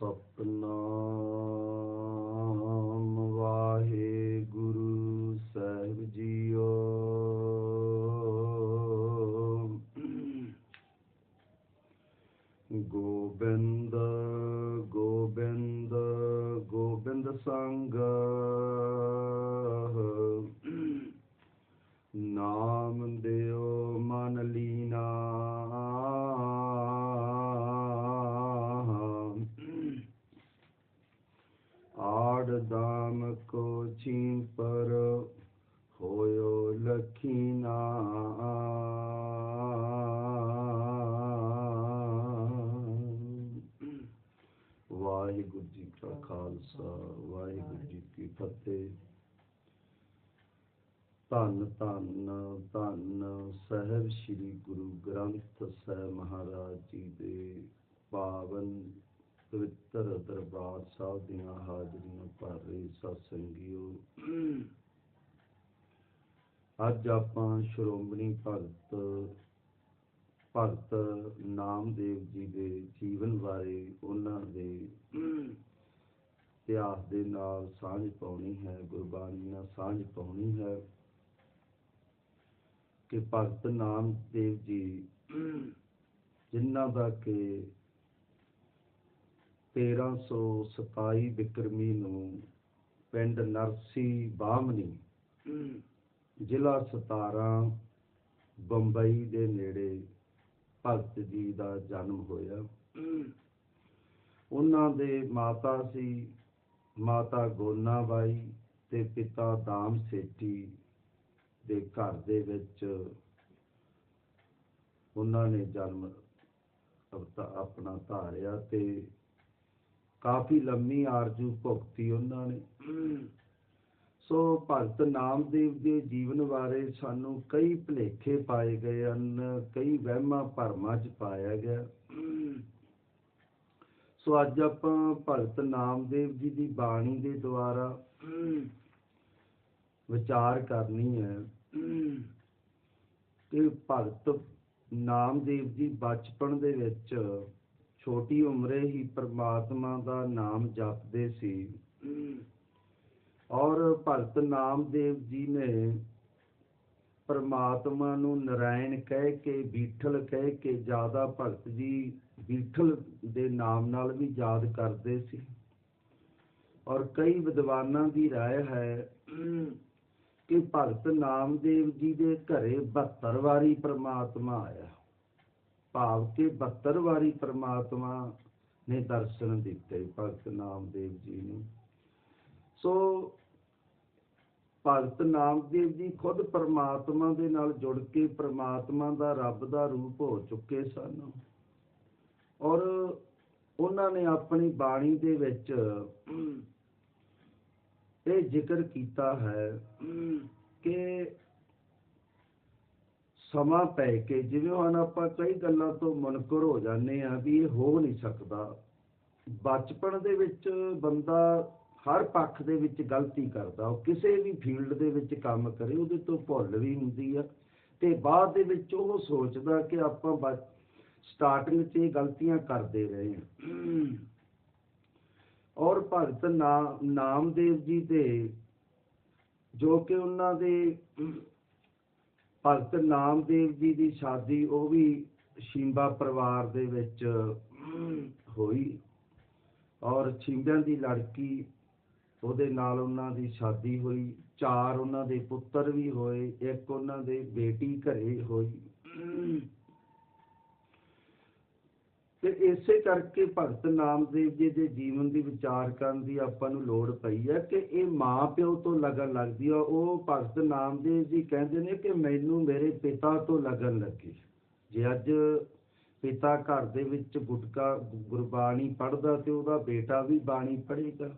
ਸਤਨਾਮ ਕਾ ਖਾਲਸਾ ਵਾਹਿਗੁਰੂ ਜੀ ਕੀ ਫਤਿਹ। ਧੰਨ ਧੰਨ ਧੰਨ ਸਹਿਬ ਸ੍ਰੀ ਗੁਰੂ ਗ੍ਰੰਥ ਸਾਹਿਬ ਮਹਾਰਾਜ ਜੀ ਦੇ ਪਾਵਨ ਪਵਿੱਤਰ ਦਰਬਾਰ ਸਾਹਿਬ ਦੀਆਂ ਹਾਜ਼ਰੀਆਂ ਭਰ ਰਹੇ ਸਤਸੰਗੀਓ। ਅੱਜ ਆਪਾਂ ਸ਼੍ਰੋਮਣੀ ਭਗਤ ਭਗਤ ਨਾਮਦੇਵ ਜੀ ਦੇ ਜੀਵਨ ਬਾਰੇ ਉਹਨਾਂ ਦੇ ਇਤਿਹਾਸ ਦੇ ਨਾਲ ਸਾਂਝ ਪਾਉਣੀ ਹੈ ਗੁਰਬਾਣੀ ਨਾਲ ਸਾਂਝ ਪਾਉਣੀ ਹੈ ਕਿ ਭਗਤ ਨਾਮਦੇਵ ਜੀ ਜਿਨ੍ਹਾਂ ਦਾ ਕਿ 1327 ਬਿਕਰਮੀ ਨੂੰ ਪਿੰਡ ਨਰਸੀ ਬਾਹਮਣੀ ਜ਼ਿਲ੍ਹਾ ਸਤਾਰਾ ਬੰਬਈ ਦੇ ਨੇੜੇ ਭਗਤ ਜੀ ਦਾ ਜਨਮ ਹੋਇਆ। ਉਹਨਾਂ ਦੇ ਮਾਤਾ ਸੀ ਮਾਤਾ ਗੋਨਾ ਬਾਈ ਤੇ ਪਿਤਾ ਦਾਮ ਸੇਠੀ ਦੇ ਘਰ ਦੇ ਵਿੱਚ ਉਹਨਾਂ ਨੇ ਜਨਮ ਆਪਣਾ ਧਾਰਿਆ ਤੇ ਕਾਫੀ ਲੰਮੀ ਆਰਜੂ ਭੁਗਤੀ ਉਹਨਾਂ ਨੇ। ਸੋ ਭਗਤ ਨਾਮਦੇਵ ਦੇ ਜੀਵਨ ਬਾਰੇ ਸਾਨੂੰ ਕਈ ਭੁਲੇਖੇ ਪਾਏ ਗਏ ਹਨ, ਕਈ ਵਹਿਮਾਂ ਭਰਮਾਂ ਚ ਪਾਇਆ ਗਿਆ। ਸੋ ਅੱਜ ਆਪਾਂ ਭਗਤ ਨਾਮਦੇਵ ਜੀ ਦੀ ਬਾਣੀ ਦੇ ਦੁਆਰਾ ਵਿਚਾਰ ਕਰਨੀ ਹੈ। ਕਿ ਭਗਤ ਨਾਮਦੇਵ ਜੀ ਬਚਪਨ ਦੇ ਵਿੱਚ ਛੋਟੀ ਉਮਰੇ ਹੀ ਪ੍ਰਮਾਤਮਾ ਦਾ ਨਾਮ ਜਪਦੇ ਸੀ। ਔਰ ਭਗਤ ਨਾਮਦੇਵ ਜੀ ਨੇ ਪਰਮਾਤਮਾ ਨੂੰ ਨਰਾਇਣ ਕਹਿ ਕੇ ਬੀਠਲ ਕਹਿ ਕੇ ਜ਼ਿਆਦਾ ਭਗਤ ਜੀ ਬੀਠਲ ਦੇ ਨਾਮ ਨਾਲ ਵੀ ਯਾਦ ਕਰਦੇ ਸੀ ਔਰ ਕਈ ਵਿਦਵਾਨਾਂ ਦੀ رائے ਹੈ ਕਿ ਭਗਤ ਨਾਮਦੇਵ ਜੀ ਦੇ ਘਰੇ 72 ਵਾਰੀ ਪ੍ਰਮਾਤਮਾ ਆਇਆ ਭਾਵ ਕਿ 72 ਵਾਰੀ ਪ੍ਰਮਾਤਮਾ ਨੇ ਦਰਸ਼ਨ ਦਿੱਤੇ ਭਗਤ ਨਾਮਦੇਵ ਜੀ ਨੂੰ ਸੋ ਭਗਤ ਨਾਮਦੇਵ ਜੀ ਖੁਦ ਪਰਮਾਤਮਾ ਦੇ ਨਾਲ ਜੁੜ ਕੇ ਪਰਮਾਤਮਾ ਦਾ ਰੱਬ ਦਾ ਰੂਪ ਹੋ ਚੁੱਕੇ ਸਨ ਔਰ ਉਹਨਾਂ ਨੇ ਆਪਣੀ ਬਾਣੀ ਦੇ ਵਿੱਚ ਇਹ ਜ਼ਿਕਰ ਕੀਤਾ ਹੈ ਕਿ ਸਮਾਂ ਪੈ ਕੇ ਜਿਵੇਂ ਹੁਣ ਆਪਾਂ ਕਈ ਗੱਲਾਂ ਤੋਂ ਮੁਨਕਰ ਹੋ ਜਾਂਦੇ ਆ ਵੀ ਇਹ ਹੋ ਨਹੀਂ ਸਕਦਾ ਬਚਪਨ ਦੇ ਵਿੱਚ ਬੰਦਾ ਹਰ ਪੱਖ ਦੇ ਵਿੱਚ ਗਲਤੀ ਕਰਦਾ ਉਹ ਕਿਸੇ ਵੀ ਫੀਲਡ ਦੇ ਵਿੱਚ ਕੰਮ ਕਰੇ ਉਹਦੇ ਤੋਂ ਭੁੱਲ ਵੀ ਹੁੰਦੀ ਆ ਤੇ ਬਾਅਦ ਦੇ ਵਿੱਚ ਉਹ ਸੋਚਦਾ ਕਿ ਆਪਾਂ ਸਟਾਰਟਿੰਗ 'ਚ ਇਹ ਗਲਤੀਆਂ ਕਰਦੇ ਰਹੇ ਔਰ ਭਗਤ ਨਾਮਦੇਵ ਜੀ ਦੇ, ਜੋ ਕਿ ਉਹਨਾਂ ਦੇ ਭਗਤ ਨਾਮਦੇਵ ਜੀ ਦੀ ਸ਼ਾਦੀ, ਉਹ ਵੀ ਸ਼ਿੰਬਾ ਪਰਿਵਾਰ ਦੇ ਵਿੱਚ ਹੋਈ। ਔਰ ਛਿੰਬਿਆਂ ਦੀ ਲੜਕੀ, ਉਹਦੇ ਨਾਲ ਉਹਨਾਂ ਦੀ ਸ਼ਾਦੀ ਹੋਈ। ਚਾਰ ਉਹਨਾਂ ਦੇ ਪੁੱਤਰ ਵੀ ਹੋਏ, ਇੱਕ ਉਹਨਾਂ ਦੇ ਬੇਟੀ ਘਰੇ ਹੋਈ। ਤੇ ਇਸੇ ਕਰਕੇ ਭਗਤ ਨਾਮਦੇਵ ਜੀ ਦੇ ਜੀਵਨ ਦੀ ਵਿਚਾਰ ਕਰਨ ਦੀ ਆਪਾਂ ਨੂੰ ਲੋੜ ਪਈ ਹੈ ਕਿ ਇਹ ਮਾਂ ਪਿਓ ਤੋਂ ਲੱਗਣ ਲੱਗਦੀ ਆ ਉਹ ਭਗਤ ਨਾਮਦੇਵ ਜੀ ਕਹਿੰਦੇ ਨੇ ਕਿ ਮੈਨੂੰ ਮੇਰੇ ਪਿਤਾ ਤੋਂ ਲੱਗਣ ਲੱਗੀ ਜੇ ਅੱਜ ਪਿਤਾ ਘਰ ਦੇ ਵਿੱਚ ਗੁਟਕਾ ਗੁਰਬਾਣੀ ਪੜਦਾ ਤੇ ਉਹਦਾ ਬੇਟਾ ਵੀ ਬਾਣੀ ਪੜ੍ਹੇਗਾ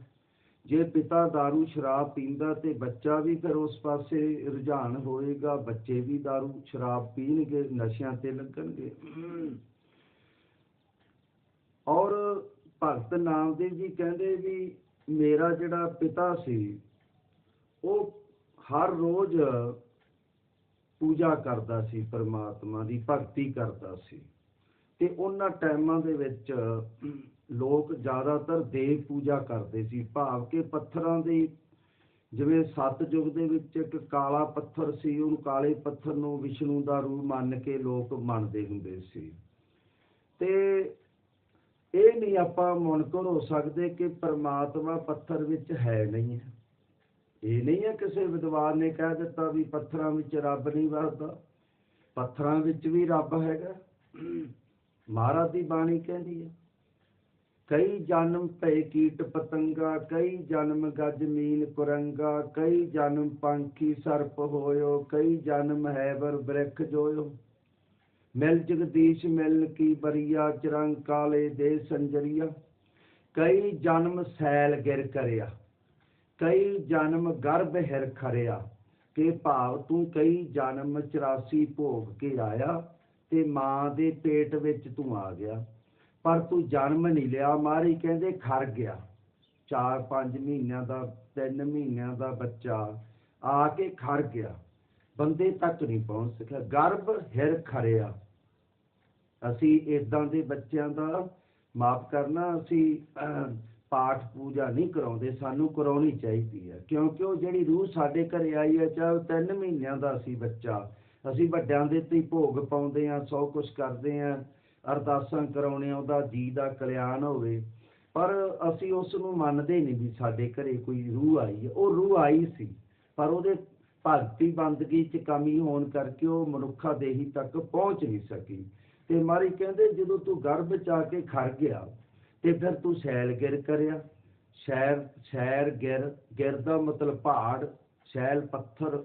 ਜੇ ਪਿਤਾ दारू ਸ਼ਰਾਬ ਪੀਂਦਾ ਤੇ ਬੱਚਾ ਵੀ ਫਿਰ ਉਸ ਪਾਸੇ ਰੁਝਾਨ ਹੋਏਗਾ ਬੱਚੇ ਵੀ दारू ਸ਼ਰਾਬ ਪੀਣਗੇ ਨਸ਼ਿਆਂ ਤੇ ਲੱਗਣਗੇ ਔਰ ਭਗਤ ਨਾਮਦੇਵ ਜੀ ਕਹਿੰਦੇ ਵੀ ਮੇਰਾ ਜਿਹੜਾ ਪਿਤਾ ਸੀ, ਉਹ ਹਰ ਰੋਜ਼ ਪੂਜਾ ਕਰਦਾ ਸੀ, ਪਰਮਾਤਮਾ ਦੀ ਭਗਤੀ ਕਰਦਾ ਸੀ। ਤੇ ਉਹਨਾਂ ਟਾਈਮਾਂ ਦੇ ਵਿੱਚ ਲੋਕ ਜ਼ਿਆਦਾਤਰ ਦੇਵ ਪੂਜਾ ਕਰਦੇ ਸੀ। ਭਾਵ ਕਿ ਪੱਥਰਾਂ ਦੀ ਜਿਵੇਂ ਸਤਜੁਗ ਦੇ ਵਿੱਚ ਇੱਕ ਕਾਲਾ ਪੱਥਰ ਸੀ, ਉਹਨੂੰ ਕਾਲੇ ਪੱਥਰ ਨੂੰ ਵਿਸ਼ਨੂੰ ਦਾ ਰੂਪ ਮੰਨ ਕੇ ਲੋਕ ਮੰਨਦੇ ਹੁੰਦੇ ਸੀ। ਤੇ ਇਹ ਨਹੀਂ ਆਪਾਂ ਮੁਨਕਰ ਹੋ ਸਕਦੇ ਕਿ ਪਰਮਾਤਮਾ ਪੱਥਰ ਵਿੱਚ ਹੈ ਨਹੀਂ ਹੈ। ਇਹ ਨਹੀਂ ਹੈ ਕਿਸੇ ਵਿਦਵਾਨ ਨੇ ਕਹਿ ਦਿੱਤਾ ਵੀ ਪੱਥਰਾਂ ਵਿੱਚ ਰੱਬ ਨਹੀਂ ਵਸਦਾ। ਪੱਥਰਾਂ ਵਿੱਚ ਵੀ ਰੱਬ ਹੈਗਾ। ਮਹਾਰਾਜ ਦੀ ਬਾਣੀ ਕਹਿੰਦੀ ਹੈ, ਕਈ ਜਨਮ ਭਏ ਕੀਟ ਪਤੰਗਾ, ਕਈ ਜਨਮ ਗਜ ਮੀਨ ਕੁਰੰਗਾ, ਕਈ ਜਨਮ ਪੰਖੀ ਸਰਪ ਹੋਇਓ, ਕਈ ਜਨਮ ਹੈਵਰ ਬ੍ਰਿਖ ਜੋਇਓ। ਮਿਲ ਜਗਦੀਸ਼ ਮਿਲ ਕੀ ਬਰੀਆ, ਚਰੰਗ ਕਾਲੇ ਦੇ ਸੰਜਰੀਆ। ਕਈ ਜਨਮ ਸੈਲ ਗਿਰ ਕਰਿਆ, ਕਈ ਜਨਮ ਗਰਭ ਹਿਰ ਖਰਿਆ। ਕਿ ਭਾਵ ਤੂੰ ਕਈ ਜਨਮ 84 ਭੋਗ ਕੇ ਆਇਆ, ਤੇ ਮਾਂ ਦੇ ਪੇਟ ਵਿੱਚ ਤੂੰ ਆ ਗਿਆ। ਪਰ ਤੂੰ ਜਨਮ ਨਹੀਂ ਲਿਆ, ਮਾਰੀ ਕਹਿੰਦੇ ਖਰ ਗਿਆ। 4-5 ਮਹੀਨਿਆਂ ਦਾ 3 ਮਹੀਨਿਆਂ ਦਾ ਬੱਚਾ ਆ ਕੇ ਖਰ ਗਿਆ। ਬੰਦੇ ਤੱਕ ਨਹੀਂ ਪਹੁੰਚ ਸਕਿਆ। ਗਰਭ ਹਿਰ ਖਰਿਆ। ਅਸੀਂ ਇਦਾਂ ਦੇ ਬੱਚਿਆਂ ਦਾ ਮਾਫ ਕਰਨਾ, ਅਸੀਂ ਪਾਠ ਪੂਜਾ ਨਹੀਂ ਕਰਾਉਂਦੇ। ਸਾਨੂੰ ਕਰਾਉਣੀ ਚਾਹੀਦੀ ਹੈ। ਕਿਉਂਕਿ ਉਹ ਜਿਹੜੀ ਰੂਹ ਸਾਡੇ ਘਰੇ ਆਈ ਹੈ, ਚਾਹੇ ਉਹ ਤਿੰਨ ਮਹੀਨਿਆਂ ਦਾ ਸੀ ਬੱਚਾ। ਅਸੀਂ ਵੱਡਿਆਂ ਦੇ ਤੇ ਭੋਗ ਪਾਉਂਦੇ ਆ ਸੌ ਕੁਝ ਕਰਦੇ ਆ ਅਰਦਾਸਾਂ ਕਰਾਉਣੇ ਉਹਦਾ ਜੀ ਦਾ ਕਲਿਆਣ ਹੋਵੇ। ਪਰ ਅਸੀਂ ਉਸ ਨੂੰ ਮੰਨਦੇ ਨਹੀਂ ਵੀ ਸਾਡੇ ਘਰੇ ਕੋਈ ਰੂਹ ਆਈ ਹੈ। ਉਹ ਰੂਹ ਆਈ ਸੀ, ਪਰ ਉਹਦੇ ਭਗਤੀ ਬੰਦਗੀ ਚ ਕਮੀ ਹੋਣ ਕਰਕੇ ਉਹ ਮਨੁੱਖਾ ਦੇਹੀ ਤੱਕ ਪਹੁੰਚ ਨਹੀਂ ਸਕੀ। ਤੇ ਮਾਰੀ ਕਹਿੰਦੇ ਜਦੋਂ ਤੂੰ ਗਰਭ ਚ ਆ ਕੇ ਖੜ ਗਿਆ ਤੇ ਫਿਰ ਤੂੰ ਸ਼ੈਲ ਗਿਰ ਕਰਿਆ। ਸ਼ੈਰ ਸ਼ੈਰ ਗਿਰ ਗਿਰ ਦਾ ਮਤਲਬ ਪਹਾੜ ਸ਼ੈਲ ਪੱਥਰ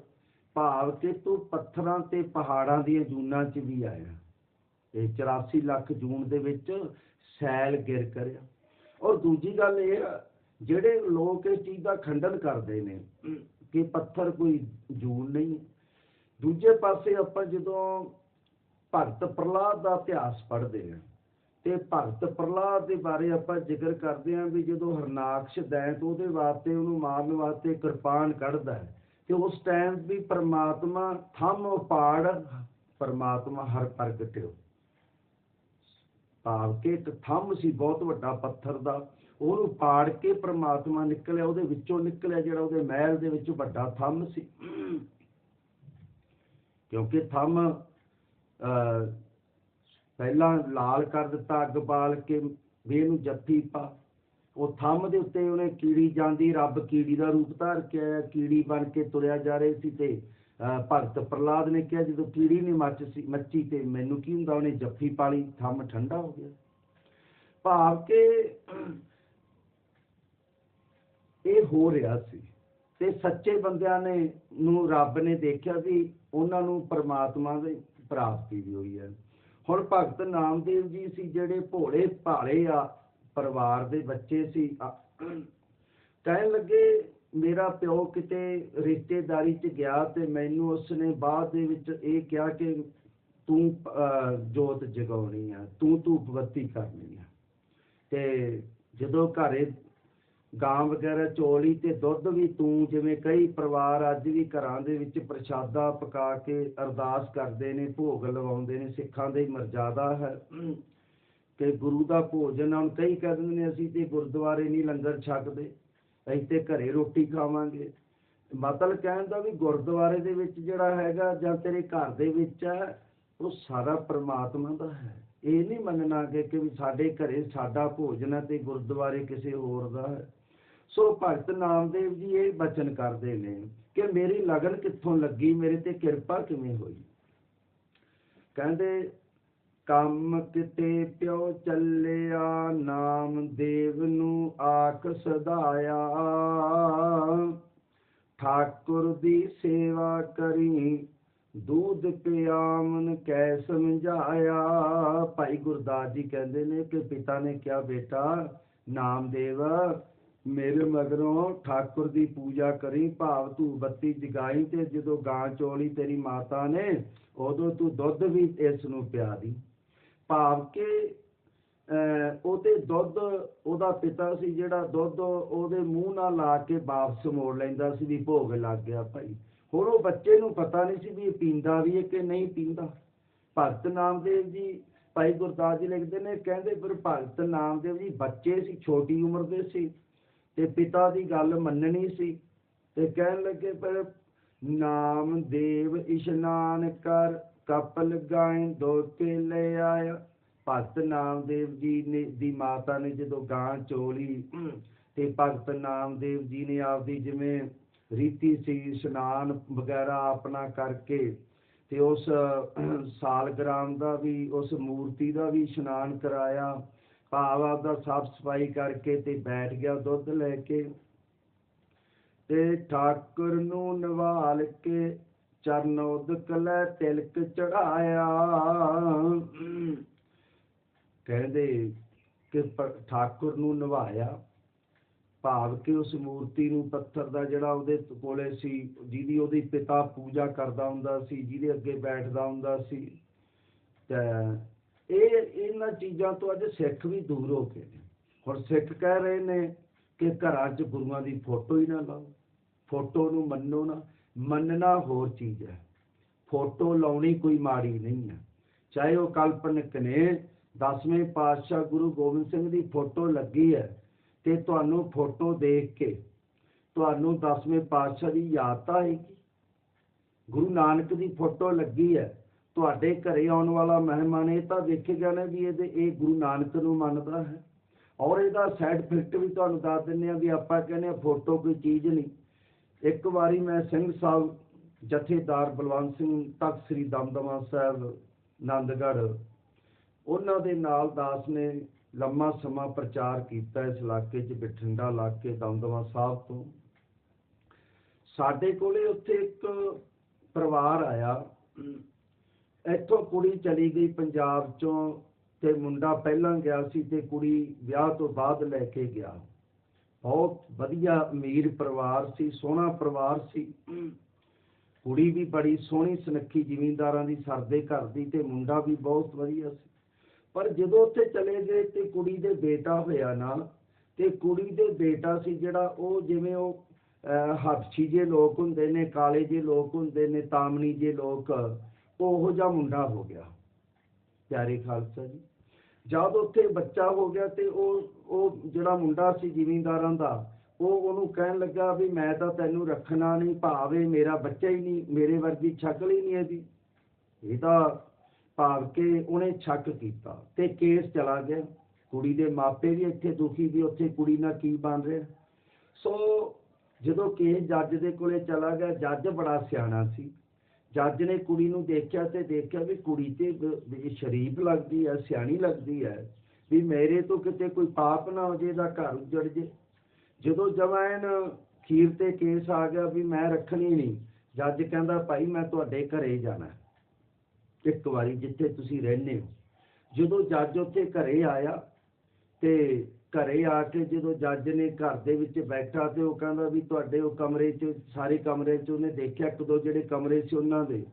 ਭਾਵ ਕਿ ਤੂੰ ਪੱਥਰਾਂ ਤੇ ਪਹਾੜਾਂ ਦੀਆਂ ਜੂਨਾਂ 'ਚ ਵੀ ਆਇਆ। ਇਹ 84 ਲੱਖ ਜੂਨ ਦੇ ਵਿੱਚ ਸ਼ੈਲ ਗਿਰ ਕਰਿਆ। ਔਰ ਦੂਜੀ ਗੱਲ ਇਹ ਆ, ਜਿਹੜੇ ਲੋਕ ਇਸ ਚੀਜ਼ ਦਾ ਖੰਡਨ ਕਰਦੇ ਨੇ ਕਿ ਪੱਥਰ ਕੋਈ ਜੂਨ ਨਹੀਂ ਦੂਜੇ ਪਾਸੇ ਆਪਾਂ ਜਦੋਂ ਭਗਤ ਪ੍ਰਹਲਾਦ ਦਾ ਇਤਿਹਾਸ ਪੜ੍ਹਦੇ ਹਾਂ, ਤੇ ਭਗਤ ਪ੍ਰਹਲਾਦ ਦੇ ਬਾਰੇ ਆਪਾਂ ਜ਼ਿਕਰ ਕਰਦੇ ਹਾਂ ਵੀ ਜਦੋਂ ਹਰਨਾਕਸ਼ ਦੈਂਤ ਉਹਦੇ ਵਾਸਤੇ, ਉਹਨੂੰ ਮਾਰਨ ਵਾਸਤੇ ਕਿਰਪਾਨ ਕੱਢਦਾ ਹੈ, ਤੇ ਉਸ ਟਾਈਮ ਵੀ ਪ੍ਰਮਾਤਮਾ ਥੰਮ ਪਾੜ ਪਰਮਾਤਮਾ ਹਰ ਪ੍ਰਗਟਿਓ। ਭਾਵ ਕਿ ਇੱਕ ਥੰਮ ਸੀ, ਬਹੁਤ ਵੱਡਾ ਪੱਥਰ ਦਾ। ਉਹਨੂੰ ਪਾੜ ਕੇ ਪ੍ਰਮਾਤਮਾ ਨਿਕਲਿਆ ਉਹਦੇ ਵਿੱਚੋਂ ਨਿਕਲਿਆ ਜਿਹੜਾ ਉਹਦੇ ਮਹਿਲ ਦੇ ਵਿੱਚ ਵੱਡਾ ਥੰਮ ਸੀ। ਕਿਉਂਕਿ ਥੰਮ ਪਹਿਲਾਂ ਲਾਲ ਕਰ ਦਿੱਤਾ ਅੱਗ ਬਾਲ ਕੇ ਵੀ ਇਹਨੂੰ ਜੱਫੀ ਪਾ। ਉਹ ਥੰਮ ਦੇ ਉੱਤੇ ਉਹਨੇ ਕੀੜੀ ਜਾਂਦੀ ਰੱਬ ਕੀੜੀ ਦਾ ਰੂਪ ਧਾਰ ਕੇ ਆਇਆ ਕੀੜੀ ਬਣ ਕੇ ਤੁਰਿਆ ਜਾ ਰਹੀ ਸੀ ਤੇ ਅਹ, ਭਗਤ ਪ੍ਰਹਲਾਦ ਨੇ ਕਿਹਾ ਜਦੋਂ ਕੀੜੀ ਨਹੀਂ ਮੱਚ ਸੀ ਮੱਚੀ ਤੇ ਮੈਨੂੰ ਕੀ ਹੁੰਦਾ ਉਹਨੇ ਜੱਫੀ ਪਾਲੀ ਥੰਮ ਠੰਡਾ ਹੋ ਗਿਆ। ਭਾਵ ਕਿ ਇਹ ਹੋ ਰਿਹਾ ਸੀ। ਤੇ ਸੱਚੇ ਬੰਦਿਆਂ ਨੇ ਨੂੰ ਰੱਬ ਨੇ ਦੇਖਿਆ ਵੀ ਉਹਨਾਂ ਨੂੰ ਪ੍ਰਮਾਤਮਾ ਦੀ ਪ੍ਰਾਪਤੀ ਵੀ ਹੋਈ ਹੈ। ਹੁਣ ਭਗਤ ਨਾਮਦੇਵ ਜੀ ਸੀ ਜਿਹੜੇ ਭੋਲੇ ਭਾਲੇ ਆ, ਪਰਿਵਾਰ ਦੇ ਬੱਚੇ ਸੀ। ਕਹਿਣ ਲੱਗੇ, ਮੇਰਾ ਪਿਓ ਕਿਤੇ ਰਿਸ਼ਤੇਦਾਰੀ 'ਚ ਗਿਆ ਤੇ ਮੈਨੂੰ ਉਸਨੇ ਬਾਅਦ ਦੇ ਵਿੱਚ ਇਹ ਕਿਹਾ ਕਿ ਤੂੰ ਜੋਤ ਜਗਾਉਣੀ ਆ, ਤੂੰ ਧੂਪ ਬੱਤੀ ਕਰਨੀ ਆ। ਤੇ ਜਦੋਂ ਘਰੇ ਗਾਂ ਵਗੈਰਾ, ਚੋਲੀ ਤੇ ਦੁੱਧ ਵੀ ਤੂੰ ਜਿਵੇਂ ਕਈ ਪਰਿਵਾਰ ਅੱਜ ਵੀ ਘਰਾਂ ਦੇ ਵਿੱਚ ਪ੍ਰਸ਼ਾਦਾ ਪਕਾ ਕੇ ਅਰਦਾਸ ਕਰਦੇ ਨੇ, ਭੋਗ ਲਗਾਉਂਦੇ ਨੇ, ਸਿੱਖਾਂ ਦੇ ਮਰਜ਼ਾਦਾ ਹੈ। ਕਿ ਗੁਰੂ ਦਾ ਭੋਜਨ ਹੁਣ ਕਈ ਕਹਿ ਨੇ, ਅਸੀਂ ਤੇ ਗੁਰਦੁਆਰੇ ਨਹੀਂ ਲੰਗਰ ਛਕਦੇ, ਅਸੀਂ ਤੇ ਘਰੇ ਰੋਟੀ ਖਾਵਾਂਗੇ। ਮਤਲਬ ਕਹਿਣ ਦਾ ਵੀ ਗੁਰਦੁਆਰੇ ਦੇ ਵਿੱਚ ਜਿਹੜਾ ਹੈਗਾ ਜਾਂ ਤੇਰੇ ਘਰ ਦੇ ਵਿੱਚ ਹੈ, ਉਹ ਸਾਰਾ ਪ੍ਰਮਾਤਮਾ ਦਾ ਹੈ। ਇਹ ਨਹੀਂ ਮੰਨਣਾ ਕਿ ਕਿ ਸਾਡੇ ਘਰੇ ਸਾਡਾ ਭੋਜਨ ਹੈ ਤੇ ਗੁਰਦੁਆਰੇ ਕਿਸੇ ਹੋਰ ਦਾ ਹੈ। ਸੋ ਭਗਤ ਨਾਮਦੇਵ ਜੀ ਇਹ ਬਚਨ ਕਰਦੇ ਨੇ ਕਿ ਮੇਰੀ ਲਗਨ ਕਿੱਥੋਂ ਲੱਗੀ, ਮੇਰੇ ਤੇ ਕਿਰਪਾ ਕਿਵੇਂ ਹੋਈ? ਕਹਿੰਦੇ, ਕੰਮ ਕਿਤੇ ਪਿਓ ਚੱਲਿਆ ਨਾਮ ਨੂੰ ਆਖ ਸਦਾਇਆ। ਠਾਕੁਰ ਦੀ ਸੇਵਾ ਕਰੀ, ਦੂਧ ਪਿਆਮਨ ਕੈ ਸਮਝਾਇਆ। ਭਾਈ ਗੁਰਦਾਸ ਜੀ ਕਹਿੰਦੇ ਨੇ ਕਿ ਪਿਤਾ ਨੇ ਕਿਹਾ, ਬੇਟਾ, ਨਾਮਦੇਵ ਮੇਰੇ ਮਗਰੋਂ ਠਾਕੁਰ ਦੀ ਪੂਜਾ ਕਰੀ ਭਾਵ ਤੂੰ ਬੱਤੀ ਜਗਾਈ ਤੇ ਜਦੋਂ ਗਾਂ ਚੋਲੀ ਤੇਰੀ ਮਾਤਾ ਨੇ ਉਦੋਂ ਤੂੰ ਦੁੱਧ ਵੀ ਇਸ ਨੂੰ ਪਿਆ ਦੀ। ਭਾਵ ਕਿ ਅਹ, ਉਹਦੇ ਦੁੱਧ ਉਹਦਾ ਪਿਤਾ ਸੀ ਜਿਹੜਾ ਦੁੱਧ ਉਹਦੇ ਮੂੰਹ ਨਾਲ ਲਾ ਕੇ ਵਾਪਸ ਮੋੜ ਲੈਂਦਾ ਸੀ ਵੀ ਭੋਗ ਲੱਗ ਗਿਆ ਭਾਈ। ਹੁਣ ਉਹ ਬੱਚੇ ਨੂੰ ਪਤਾ ਨਹੀਂ ਸੀ ਵੀ ਪੀਂਦਾ ਵੀ ਹੈ ਕਿ ਨਹੀਂ ਪੀਂਦਾ। ਭਗਤ ਨਾਮਦੇਵ ਜੀ ਭਾਈ ਗੁਰਦਾਸ ਜੀ ਲਿਖਦੇ ਨੇ ਕਹਿੰਦੇ ਫਿਰ ਭਗਤ ਨਾਮਦੇਵ ਜੀ ਬੱਚੇ ਸੀ ਛੋਟੀ ਉਮਰ ਦੇ ਸੀ। ਤੇ ਪਿਤਾ ਦੀ ਗੱਲ ਮੰਨਣੀ ਸੀ ਤੇ ਕਹਿਣ ਲੱਗੇ, ਪਰ ਨਾਮਦੇਵ ਇਸ਼ਨਾਨ ਕਰ ਕਪਲ ਗਾਇ ਦੋ ਲੈ ਆਇਆ। ਭਗਤ ਨਾਮਦੇਵ ਜੀ ਨੇ, ਦੀ ਮਾਤਾ ਨੇ ਜਦੋਂ ਗਾਂ ਚੋਲੀ, ਤੇ ਭਗਤ ਨਾਮਦੇਵ ਜੀ ਨੇ ਆਪਦੀ ਜਿਵੇਂ ਰੀਤੀ ਸੀ ਇਸ਼ਨਾਨ ਵਗੈਰਾ ਆਪਣਾ ਕਰਕੇ ਤੇ ਉਸ ਸਾਲਗ੍ਰਾਮ ਦਾ ਵੀ, ਉਸ ਮੂਰਤੀ ਦਾ ਵੀ ਇਸ਼ਨਾਨ ਕਰਾਇਆ। ਭਾਵ ਆਪਦਾ ਸਾਫ਼ ਸਫ਼ਾਈ ਕਰਕੇ ਤੇ ਬੈਠ ਗਿਆ ਦੁੱਧ ਲੈ ਕੇ ਤੇ ਠਾਕੁਰ ਨੂੰ ਨਵਾਲ ਕੇ ਚਰਨ ਉਦਕ ਲੈ ਤਿਲਕ ਚੜਾਇਆ। ਕਹਿੰਦੇ ਕਿ ਠਾਕੁਰ ਨੂੰ ਨਵਾਇਆ। ਭਾਵ ਕਿ ਉਸ ਮੂਰਤੀ ਨੂੰ ਪੱਥਰ ਦਾ ਜਿਹੜਾ ਉਹਦੇ ਕੋਲੇ ਸੀ, ਜਿਹਦੀ ਉਹਦੀ ਪਿਤਾ ਪੂਜਾ ਕਰਦਾ ਹੁੰਦਾ ਸੀ, ਜਿਹਦੇ ਅੱਗੇ ਬੈਠਦਾ ਹੁੰਦਾ ਸੀ। ਤੇ ਇਹ ਇਹਨਾਂ ਚੀਜ਼ਾਂ ਤੋਂ ਅੱਜ ਸਿੱਖ ਵੀ ਦੂਰ ਹੋ ਗਏ ਨੇ। ਹੁਣ ਸਿੱਖ ਕਹਿ ਰਹੇ ਨੇ ਕਿ ਘਰਾਂ 'ਚ ਗੁਰੂਆਂ ਦੀ ਫੋਟੋ ਹੀ ਨਾ ਲਾਓ, ਫੋਟੋ ਨੂੰ ਮੰਨੋ ਨਾ, ਮੰਨਣਾ ਹੋਰ ਚੀਜ਼ ਹੈ। ਫੋਟੋ ਲਾਉਣੀ ਕੋਈ ਮਾੜੀ ਨਹੀਂ ਹੈ। ਚਾਹੇ ਉਹ ਕਲਪਨਿਕ ਨੇ, ਦਸਵੇਂ ਪਾਤਸ਼ਾਹ ਗੁਰੂ ਗੋਬਿੰਦ ਸਿੰਘ ਦੀ ਫੋਟੋ ਲੱਗੀ ਹੈ ਤੇ ਤੁਹਾਨੂੰ ਫੋਟੋ ਦੇਖ ਕੇ ਤੁਹਾਨੂੰ ਦਸਵੇਂ ਪਾਤਸ਼ਾਹ ਦੀ ਯਾਦ ਤਾਂ ਆਏਗੀ। ਗੁਰੂ ਨਾਨਕ ਦੀ ਫੋਟੋ ਲੱਗੀ ਹੈ। ਤੁਹਾਡੇ ਘਰੇ ਆਉਣ ਵਾਲਾ ਮਹਿਮਾਨ ਇਹ ਤਾਂ ਦੇਖੇਗਾ ਨਾ ਵੀ ਇਹਦੇ, ਇਹ ਗੁਰੂ ਨਾਨਕ ਨੂੰ ਮੰਨਦਾ ਹੈ। ਔਰ ਇਹਦਾ ਸਾਈਡ ਇਫੈਕਟ ਵੀ ਤੁਹਾਨੂੰ ਦੱਸ ਦਿੰਦੇ ਆ ਵੀ ਆਪਾਂ ਕਹਿੰਦੇ ਆ ਫੋਟੋ ਕੋਈ ਚੀਜ਼ ਨਹੀਂ। ਇੱਕ ਵਾਰੀ ਮੈਂ ਸਿੰਘ ਸਾਹਿਬ ਜਥੇਦਾਰ ਬਲਵੰਤ ਸਿੰਘ ਤਖਤ ਸ੍ਰੀ ਦਮਦਮਾ ਸਾਹਿਬ ਆਨੰਦਗੜ੍ਹ ਉਹਨਾਂ ਦੇ ਨਾਲ ਦਾਸ ਨੇ ਲੰਮਾ ਸਮਾਂ ਪ੍ਰਚਾਰ ਕੀਤਾ ਇਸ ਇਲਾਕੇ 'ਚ, ਬਠਿੰਡਾ ਇਲਾਕੇ, ਦਮਦਮਾ ਸਾਹਿਬ ਤੋਂ। ਸਾਡੇ ਕੋਲੇ ਉੱਥੇ ਇੱਕ ਪਰਿਵਾਰ ਆਇਆ। ਇੱਥੋਂ ਕੁੜੀ ਚਲੀ ਗਈ ਪੰਜਾਬ ਚੋਂ ਤੇ ਮੁੰਡਾ ਪਹਿਲਾਂ ਗਿਆ ਸੀ ਤੇ ਕੁੜੀ ਵਿਆਹ ਤੋਂ ਬਾਅਦ ਲੈ ਕੇ ਗਿਆ। ਬਹੁਤ ਵਧੀਆ ਅਮੀਰ ਪਰਿਵਾਰ ਸੀ ਸੋਹਣਾ ਪਰਿਵਾਰ ਸੀ। ਕੁੜੀ ਵੀ ਬੜੀ ਸੋਹਣੀ ਸੁਨੱਖੀ ਜ਼ਿਮੀਂਦਾਰਾਂ ਦੀ ਸਰਦੇ ਘਰ ਦੀ ਤੇ ਮੁੰਡਾ ਵੀ ਬਹੁਤ ਵਧੀਆ ਸੀ। ਪਰ ਜਦੋਂ ਉੱਥੇ ਚਲੇ ਗਏ ਤੇ ਕੁੜੀ ਦੇ ਬੇਟਾ ਹੋਇਆ ਨਾ ਤੇ ਕੁੜੀ ਦੇ ਬੇਟਾ ਸੀ ਜਿਹੜਾ ਉਹ ਜਿਵੇਂ ਉਹ ਹਬਸ਼ੀ ਜੇ ਲੋਕ ਹੁੰਦੇ ਨੇ ਕਾਲੇ ਜੇ ਲੋਕ ਹੁੰਦੇ ਨੇ ਤਾਮਣੀ ਜੇ ਲੋਕ ਉਹ ਉਹੋ ਜਿਹਾ ਮੁੰਡਾ ਹੋ ਗਿਆ। ਪਿਆਰੇ ਖਾਲਸਾ ਜੀ। ਜਦ ਉੱਥੇ ਬੱਚਾ ਹੋ ਗਿਆ ਤੇ ਉਹ ਉਹ ਜਿਹੜਾ ਮੁੰਡਾ ਸੀ ਜ਼ਿਮੀਂਦਾਰਾਂ ਦਾ, ਉਹ ਉਹਨੂੰ ਕਹਿਣ ਲੱਗਾ ਵੀ ਮੈਂ ਤਾਂ ਤੈਨੂੰ ਰੱਖਣਾ ਨਹੀਂ, ਭਾਵੇਂ ਮੇਰਾ ਬੱਚਾ ਹੀ ਨਹੀਂ, ਮੇਰੇ ਵਰਗੀ ਸ਼ਕਲ ਹੀ ਨਹੀਂ ਇਹਦੀ। ਇਹ ਤਾਂ ਭਾਵ ਕੇ ਉਹਨੇ ਸ਼ੱਕ ਕੀਤਾ ਤੇ ਕੇਸ ਚਲਾ ਗਿਆ। ਕੁੜੀ ਦੇ ਮਾਪੇ ਵੀ ਇੱਥੇ ਦੁਖੀ ਵੀ ਉੱਥੇ ਕੁੜੀ ਨਾਲ ਕੀ ਬਣ ਰਿਹਾ। ਸੋ ਜਦੋਂ ਕੇਸ ਜੱਜ ਦੇ ਕੋਲੇ ਚਲਾ ਗਿਆ, ਜੱਜ ਬੜਾ ਸਿਆਣਾ ਸੀ। ਜੱਜ ਨੇ ਕੁੜੀ ਨੂੰ ਦੇਖਿਆ ਤੇ ਦੇਖਿਆ ਵੀ ਕੁੜੀ ਤੇ ਸ਼ਰੀਫ ਲੱਗਦੀ ਹੈ, ਸਿਆਣੀ ਲੱਗਦੀ ਹੈ, ਵੀ ਮੇਰੇ ਤੋਂ ਕਿਤੇ ਕੋਈ ਪਾਪ ਨਾ ਹੋ ਜੇ ਦਾ ਘਰ ਉੱਜੜ ਜੇ। ਜਦੋਂ ਜਵਾਨ ਖੀਰ ਤੇ ਕੇਸ ਆ ਗਿਆ ਵੀ ਮੈਂ ਰੱਖਣੀ ਨਹੀਂ, ਜੱਜ ਕਹਿੰਦਾ, ਭਾਈ, ਮੈਂ ਤੁਹਾਡੇ ਘਰੇ ਜਾਣਾ ਇੱਕ ਵਾਰੀ ਜਿੱਥੇ ਤੁਸੀਂ ਰਹਿੰਦੇ ਹੋ। ਜਦੋਂ ਜੱਜ ਉੱਥੇ ਘਰੇ ਆਇਆ ਤੇ ਘਰੇ ਆ ਕੇ ਜਦੋਂ ਜੱਜ ਨੇ ਘਰ ਦੇ ਵਿੱਚ ਬੈਠਾ ਤੇ ਉਹ ਕਹਿੰਦਾ ਵੀ ਤੁਹਾਡੇ ਉਹ ਕਮਰੇ 'ਚ, ਸਾਰੇ ਕਮਰੇ 'ਚ ਉਹਨੇ ਦੇਖਿਆ ਇੱਕ ਦੋ ਜਿਹੜੇ ਕਮਰੇ ਸੀ ਉਹਨਾਂ ਦੇ।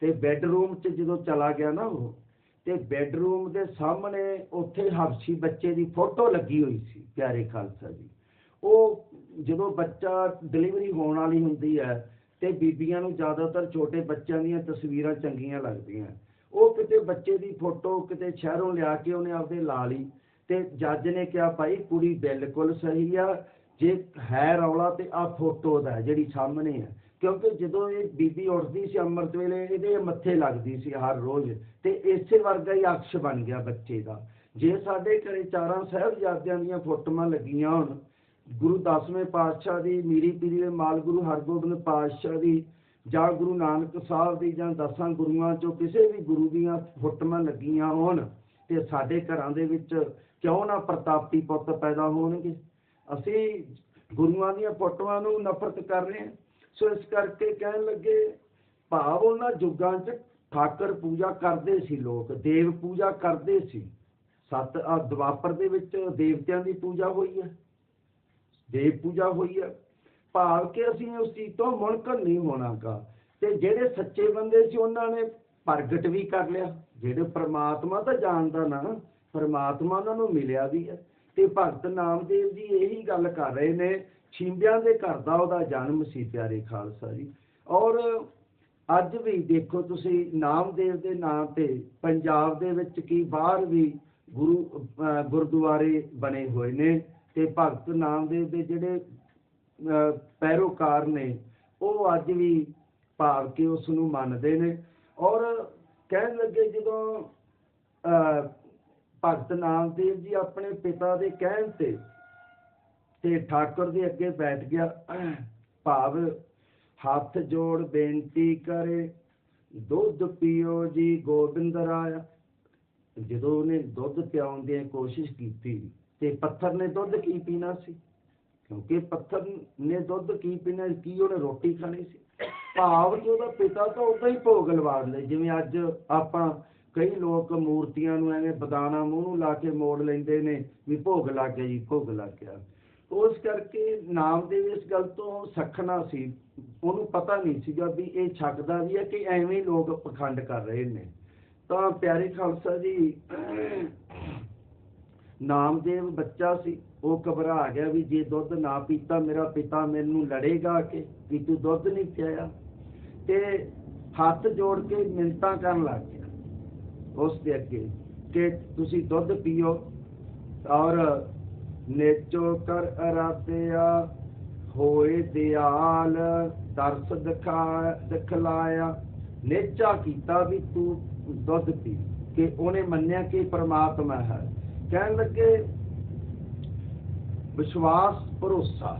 ਤੇ ਬੈੱਡਰੂਮ 'ਚ ਜਦੋਂ ਚਲਾ ਗਿਆ ਨਾ ਉਹ, ਤੇ ਬੈੱਡਰੂਮ ਦੇ ਸਾਹਮਣੇ ਉੱਥੇ ਹਬਸ਼ੀ ਬੱਚੇ ਦੀ ਫੋਟੋ ਲੱਗੀ ਹੋਈ ਸੀ, ਪਿਆਰੇ ਖਾਲਸਾ ਜੀ। ਉਹ ਜਦੋਂ ਬੱਚਾ ਡਿਲੀਵਰੀ ਹੋਣ ਵਾਲੀ ਹੁੰਦੀ ਹੈ ਤੇ ਬੀਬੀਆਂ ਨੂੰ ਜ਼ਿਆਦਾਤਰ ਛੋਟੇ ਬੱਚਿਆਂ ਦੀਆਂ ਤਸਵੀਰਾਂ ਚੰਗੀਆਂ ਲੱਗਦੀਆਂ। ਉਹ ਕਿਤੇ ਬੱਚੇ ਦੀ ਫੋਟੋ ਕਿਤੇ ਸ਼ਹਿਰੋਂ ਲਿਆ ਕੇ ਉਹਨੇ ਆਪਦੇ ਲਾ ਲਈ ਤੇ ਜੱਜ ਨੇ ਕਿਹਾ, ਭਾਈ, ਕੁੜੀ ਬਿਲਕੁਲ ਸਹੀ ਆ। ਜੇ ਹੈ ਰੌਲਾ ਤੇ ਆ ਫੋਟੋ ਦਾ ਜਿਹੜੀ ਸਾਹਮਣੇ ਹੈ। ਕਿਉਂਕਿ ਜਦੋਂ ਇਹ ਬੀਬੀ ਉੱਠਦੀ ਸੀ ਅੰਮ੍ਰਿਤ ਵੇਲੇ, ਇਹਦੇ ਮੱਥੇ ਲੱਗਦੀ ਸੀ ਹਰ ਰੋਜ਼। ਤੇ ਇਸੇ ਵਰਗਾ ਹੀ ਅਕਸ਼ ਬਣ ਗਿਆ ਬੱਚੇ ਦਾ। ਜੇ ਸਾਡੇ ਘਰੇ ਚਾਰਾਂ ਸਾਹਿਬਜ਼ਾਦਿਆਂ ਦੀਆਂ ਫੋਟੋਆਂ ਲੱਗੀਆਂ ਹੋਣ, ਗੁਰੂ ਦਸਵੇਂ ਪਾਤਸ਼ਾਹ ਦੀ, ਮੀਰੀ ਪੀਰੀ ਦੇ ਮਾਲ ਗੁਰੂ ਹਰਗੋਬਿੰਦ ਪਾਤਸ਼ਾਹ ਦੀ, ਜਾਂ ਗੁਰੂ ਨਾਨਕ ਸਾਹਿਬ ਦੀ, ਜਾਂ ਦਸਾਂ ਗੁਰੂਆਂ ਚੋਂ ਕਿਸੇ ਵੀ ਗੁਰੂ ਦੀਆਂ ਫੋਟੋਆਂ ਲੱਗੀਆਂ ਹੋਣ, ਤੇ ਸਾਡੇ ਘਰਾਂ ਦੇ ਵਿੱਚ ਕਿਉਂ ਨਾ ਪ੍ਰਤਾਪੀ ਪੁੱਤ ਪੈਦਾ ਹੋਣਗੇ? ਅਸੀਂ ਗੁਰੂਆਂ ਦੀਆਂ ਫੋਟੋਆਂ ਨੂੰ ਨਫ਼ਰਤ ਕਰ ਰਹੇ ਹਾਂ। ਸੋ ਇਸ ਕਰਕੇ ਕਹਿਣ ਲੱਗੇ, ਭਾਵ ਉਹਨਾਂ ਯੁੱਗਾਂ 'ਚ ਠਾਕਰ ਪੂਜਾ ਕਰਦੇ ਸੀ ਲੋਕ, ਦੇਵ ਪੂਜਾ ਕਰਦੇ ਸੀ। ਸਤ ਆ ਦੁਆਪਰ ਦੇ ਵਿੱਚ ਦੇਵਤਿਆਂ ਦੀ ਪੂਜਾ ਹੋਈ ਹੈ। ਦੇਵ ਪੂਜਾ ਹੋਈ ਹੈ। ਭਾਵ ਕਿ ਅਸੀਂ ਉਸ ਚੀਜ਼ ਤੋਂ ਮੁਨਕਰ ਨਹੀਂ ਹੋਣਾਗਾ। ਤੇ ਜਿਹੜੇ ਸੱਚੇ ਬੰਦੇ ਸੀ, ਉਹਨਾਂ ਨੇ ਪ੍ਰਗਟ ਵੀ ਕਰ ਲਿਆ। ਜਿਹੜੇ ਪ੍ਰਮਾਤਮਾ ਤਾਂ ਜਾਣਦਾ ਨਾ ਪਰਮਾਤਮਾ ਉਹਨਾਂ ਨੂੰ ਮਿਲਿਆ ਵੀ ਹੈ ਤੇ ਭਗਤ ਨਾਮਦੇਵ ਜੀ ਇਹੀ ਗੱਲ ਕਰ ਰਹੇ ਨੇ ਛਿੰਦਿਆਂ ਦੇ ਘਰ ਦਾ ਉਹਦਾ ਜਨਮ ਸੀ ਪਿਆਰੇ ਖਾਲਸਾ ਜੀ। ਔਰ ਅੱਜ ਵੀ ਦੇਖੋ ਤੁਸੀਂ ਨਾਮਦੇਵ ਦੇ ਨਾਂ ਤੇ ਪੰਜਾਬ ਦੇ ਵਿੱਚ ਕੀ ਬਾਹਰ ਵੀ ਗੁਰੂ, ਅਹ, ਗੁਰਦੁਆਰੇ ਬਣੇ ਹੋਏ ਨੇ ਤੇ ਭਗਤ ਨਾਮਦੇਵ ਦੇ ਜਿਹੜੇ, ਅਹ, ਪੈਰੋਕਾਰ ਨੇ, ਉਹ ਅੱਜ ਵੀ ਭਾਵ ਕੇ ਉਸ ਨੂੰ ਮੰਨਦੇ ਨੇ। ਔਰ ਕਹਿਣ ਲੱਗੇ ਜਦੋਂ, ਅਹ ਭਗਤ ਨਾਮਦੇਵ ਜੀ ਆਪਣੇ ਪਿਤਾ ਦੇ ਕਹਿਣ ਤੇ ਤੇ ਠਾਕੁਰ ਦੇ ਅੱਗੇ ਬੈਠ ਗਿਆ। ਭਾਵ ਹੱਥ ਜੋੜ ਬੇਨਤੀ ਕਰੇ, ਦੁੱਧ ਪੀਓ ਜੀ, ਗੋਬਿੰਦ ਰਾਇਆ ਜਦੋਂ ਉਹਨੇ ਦੁੱਧ ਪਿਆਉਣ ਦੀ ਕੋਸ਼ਿਸ਼ ਕੀਤੀ ਤੇ ਪੱਥਰ ਨੇ ਦੁੱਧ ਕੀ ਪੀਣਾ ਸੀ? ਕਿਉਂਕਿ ਪੱਥਰ ਨੇ ਦੁੱਧ ਕੀ ਪੀਣਾ, ਕੀ ਉਹਨੇ ਰੋਟੀ ਖਾਣੀ ਸੀ? ਭਾਵ ਕਿ ਉਹਦਾ ਪਿਤਾ ਤਾਂ ਉਦਾਂ ਹੀ ਭੋਗ ਲਵਾ ਦਿੰਦੇ। ਜਿਵੇਂ ਅੱਜ ਆਪਾਂ ਕਈ ਲੋਕ ਮੂਰਤੀਆਂ ਨੂੰ ਐਵੇਂ ਬਦਾਨਾ ਮੂੰਹ ਨੂੰ ਲਾ ਕੇ ਮੋੜ ਲੈਂਦੇ ਨੇ ਵੀ ਭੋਗ ਲੱਗ ਗਿਆ ਜੀ, ਭੋਗ ਲੱਗ ਗਿਆ। ਉਸ ਕਰਕੇ ਨਾਮਦੇਵ ਇਸ ਗੱਲ ਤੋਂ ਸਖਣਾ ਸੀ। ਉਹਨੂੰ ਪਤਾ ਨਹੀਂ ਸੀਗਾ ਵੀ ਇਹ ਛਕਦਾ ਵੀ ਹੈ ਕਿ ਐਵੇਂ ਲੋਕ ਪਖੰਡ ਕਰ ਰਹੇ ਨੇ। ਤਾਂ ਪਿਆਰੇ ਖਾਲਸਾ ਜੀ, ਨਾਮਦੇਵ ਬੱਚਾ ਸੀ, ਉਹ ਘਬਰਾ ਗਿਆ ਵੀ ਜੇ ਦੁੱਧ ਨਾ ਪੀਤਾ ਮੇਰਾ ਪਿਤਾ ਮੈਨੂੰ ਲੜੇਗਾ ਕਿ ਵੀ ਤੂੰ ਦੁੱਧ ਨਹੀਂ ਪਿਆਇਆ। ਤੇ ਹੱਥ ਜੋੜ ਕੇ ਮਿੰਤਾਂ ਕਰਨ ਲੱਗ ਗਿਆ। ਉਸ ਦੇ ਅੱਗੇ ਕਿ ਤੁਸੀਂ ਦੁੱਧ ਪੀਓ ਔਰ ਨੇਚੋ ਕਰ ਅਰਾਧਿਆ ਹੋਏ ਦਿਆਲ ਦਰਸ ਦਿਖਾ ਦਿਖਲਾਇਆ। ਨੇਚਾ ਕੀਤਾ ਵੀ ਤੂੰ ਦੁੱਧ ਪੀ, ਕਿ ਉਹਨੇ ਮੰਨਿਆ ਕਿ ਪ੍ਰਮਾਤਮਾ ਹੈ। ਕਹਿਣ ਲੱਗੇ, ਵਿਸ਼ਵਾਸ, ਭਰੋਸਾ।